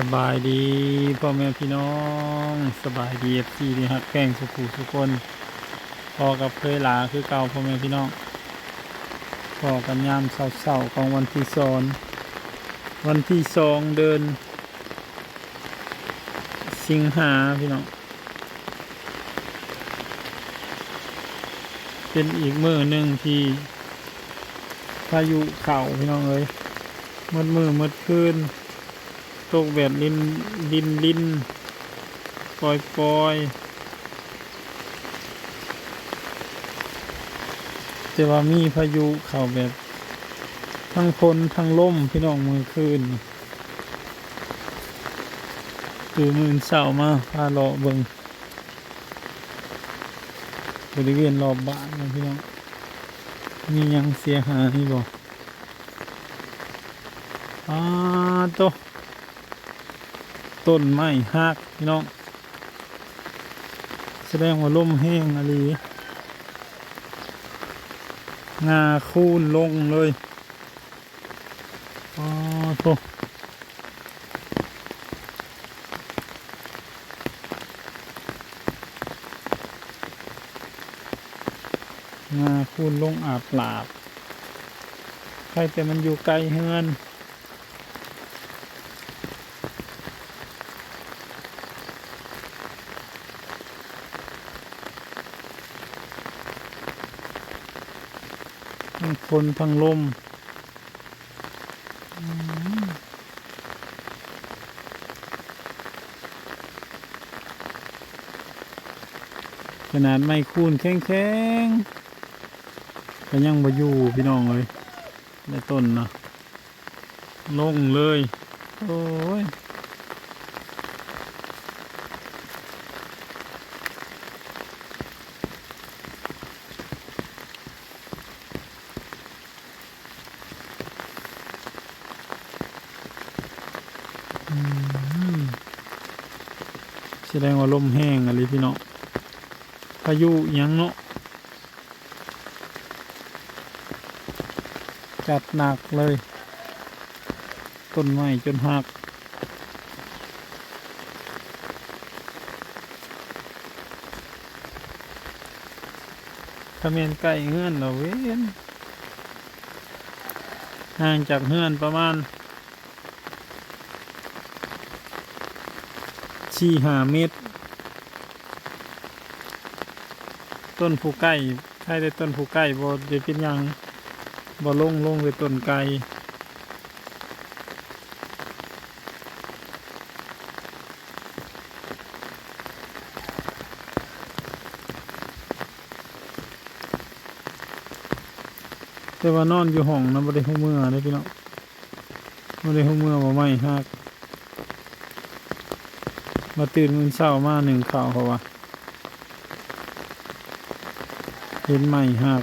สบายดีพ่อแม่พี่น้องสบายดีเอฟซีที่ฮักแป้งสุขุทุกคนพอกับเคยหลาคือเก่าพ่อแม่พี่น้องพอกันยามเศร้าของวันที่สองวันที่สองเดิน สิงหาพี่น้องเป็นอีกมือหนึ่งที่พายุเข่าพี่น้องเอ้ยมืดมือมืดคืน ตกแบบลินลินลินปล่อยปล่อยแต่ว่ามีพายุเข้าแบบทั้งฝนทั้งลมพี่น้องมือคืนคือมือเสามาพาเลาะเบิงบริเวณรอบบ้านนะพี่น้องมียังเสียหายบ่อ้าโต ต้นไม้หักพี่น้อง แสดงว่าลมแห้งอะไรงาคูนลงเลยอ๋อโถงาคูนลงอาบหลาบใครแต่มันอยู่ไกลเฮือน ทั้งคนทั้งลมขนาดไม่คูนแข็งๆก็ยังมาอยู่พี่น้องเลยในต้นนะลงเลย โอ้ย แสดงว่าลมแห้งอะไรพี่น้องพายุยังเนาะจัดหนักเลย ต้นไม้จนหักถ้าเมียนไก่เฮือนเราเว้นห่างจากเฮือนประมาณ สี่หาเมตร ต้นผูไก่ใช่ได้ต้นผูไก่บ่ได้เป็นยังบ่ลงลงเลยต้นไก่แต่ว่านอนอยู่ห้องนะบ่ได้หูเมื่อเลยพี่น้องบ่ได้หูเมื่อบ่ไม่ฮัก มาตื่นมื้อเช้ามาหนึ่งข่าวเขาว่าเห็นใหม่หัก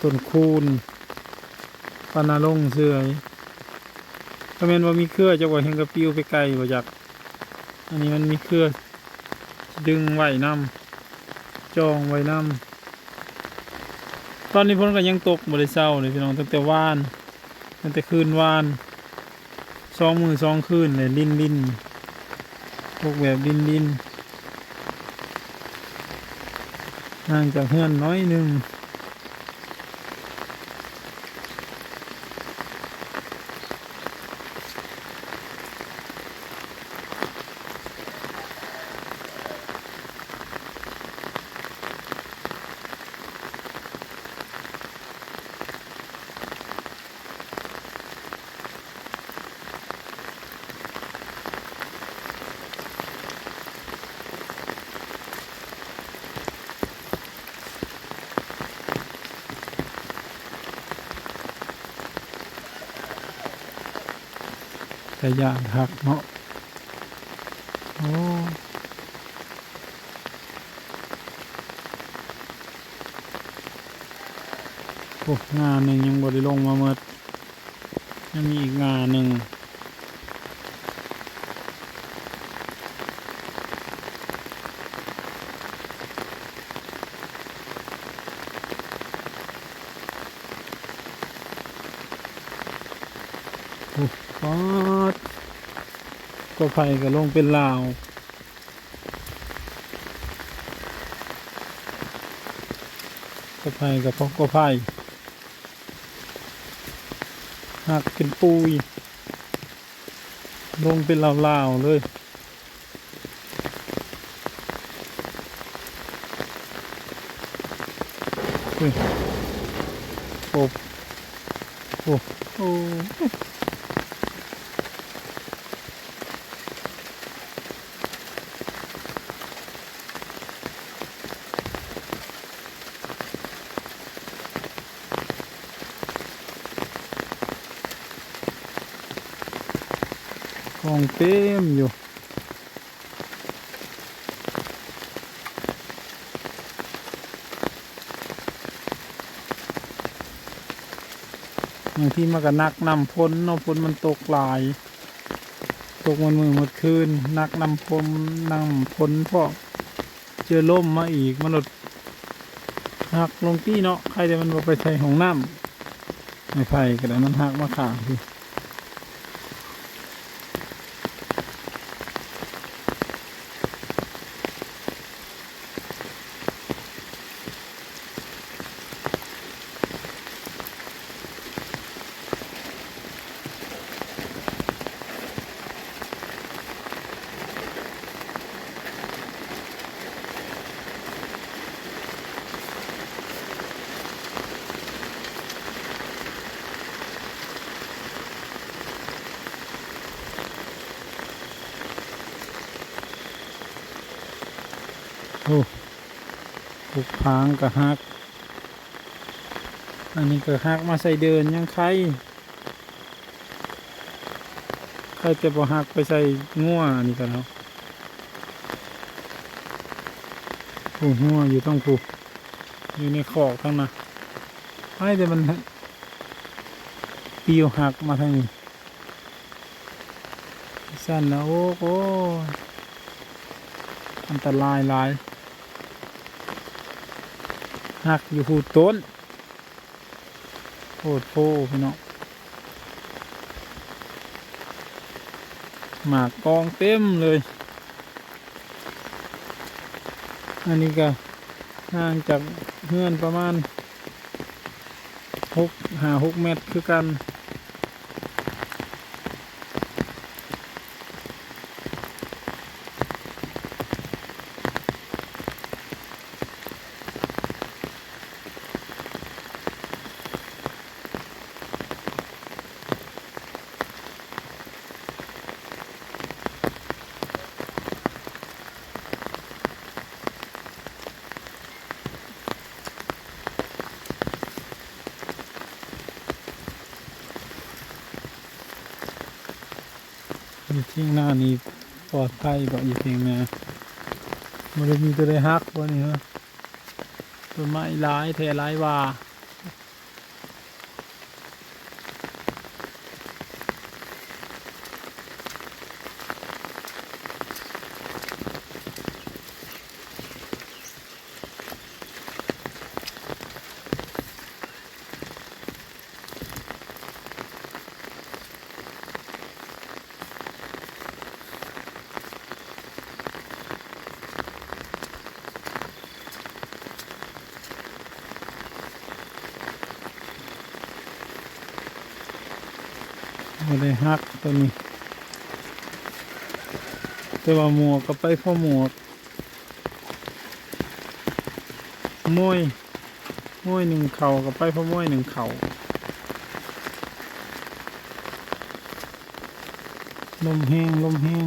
ต้นคูนปานาลงเสื่อยก็แม่นว่ามีเครือจะว่าเห็นกระปิวไปไกลบ่จัก อันนี้มันมีเครือดึงไหวน้ำจองไหวน้ำตอนนี้พ้นก็ยังตกบริเศร้าเลยพี่น้องตั้งแต่วานตั้งแต่คืนวาน สองมือสองคืนเลยลิ้นลิ้นพวกแบบลิ้นลิ้นห่างจากเฮือนน้อยหนึ่ง แต่ยานหักเนาะโอ้โอ้งานหนึ่งยังบริลงมาเมื่อยังมีอีกงานหนึ่ง ปอดก็ไผ่ก็ลงเป็นลาวก็ไผ่กับพกก็ไผ่หักเป็นปุย ลงเป็นลาวๆเลยโอ้โอ้โอ้ กองเต็มอยู่บางทีมันก็นักนำพ้นเนาะพ้นมันตกหลาย ตกมันมือหมดคืนนักนำพ้นนำพ้นพราะเจอล่มมาอีกมันหลดหักลงที่เนาะใครจะมันไปใช้ของน้ำไม่ไผ่ก็ได้มันหักมาขางพี่ โอ้ปุกพางก็หัก อันนี้ก็หักมาใส่เดินยังใครใครจะบ่หักไปใส่ง่วอันนี้กันเนาะผูง่วอยู่ต้องผูอยู่ในขอกทั้งนั้นให้แต่มันปิวหักมาทางนี้สั้นนะโอ้โหอันตรายหลาย หักอยู่หูต้นโคตรโพพี่น้องหมากกองเต็มเลย อันนี้ก็ห่างจากเฮือนประมาณหกหาหกเมตรคือกัน อยู่ที่หน้านี้ปลอดภัยกว่าอยู่เพียงนามันจะมีตัวใดฮักบ่นี่ฮะต้นไม้หลายแท่หลายว่า บ่ได้ฮักตัวนี้ แต่ว่าหมวกก็ไปพ่อหมวกมวยมวยหนึ่งเข่าก็ไปพ่อมวยหนึ่งเข่าลมแห้งลมแห้ง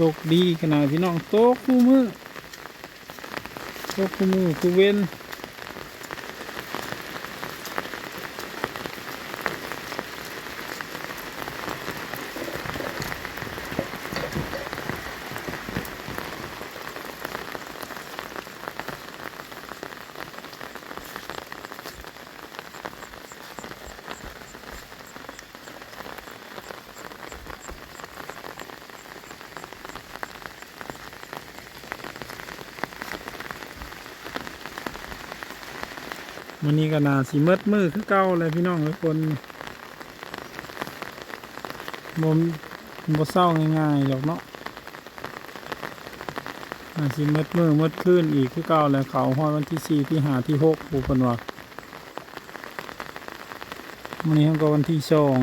ตกดีขนาดพี่น้องตกคู่มือตกคู่มือคู่เว้น วันนี้ก็นาสีมืดมือคือเก้าเลยพี่น้องทุกคนบ่มบ่เศร้าง่ายๆหรอกเนาะนาสีมืดมืดมืดขึ้นอีกคือเก่าเลยเขาห้อยวันที่สี่ที่ห้าที่หกปูพนว่าวันนี้ก็วันที่สอง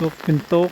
ตกเป็นตก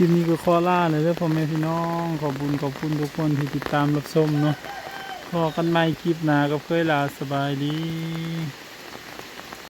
คลิปนี้ก็ขอล่าเลยเด้อพ่อแม่พี่น้องขอบคุญขอบคุณทุกคนที่ติดตามรับชมเนาะพอกันใหม่คลิปหน้าก็เคยลาสบายดี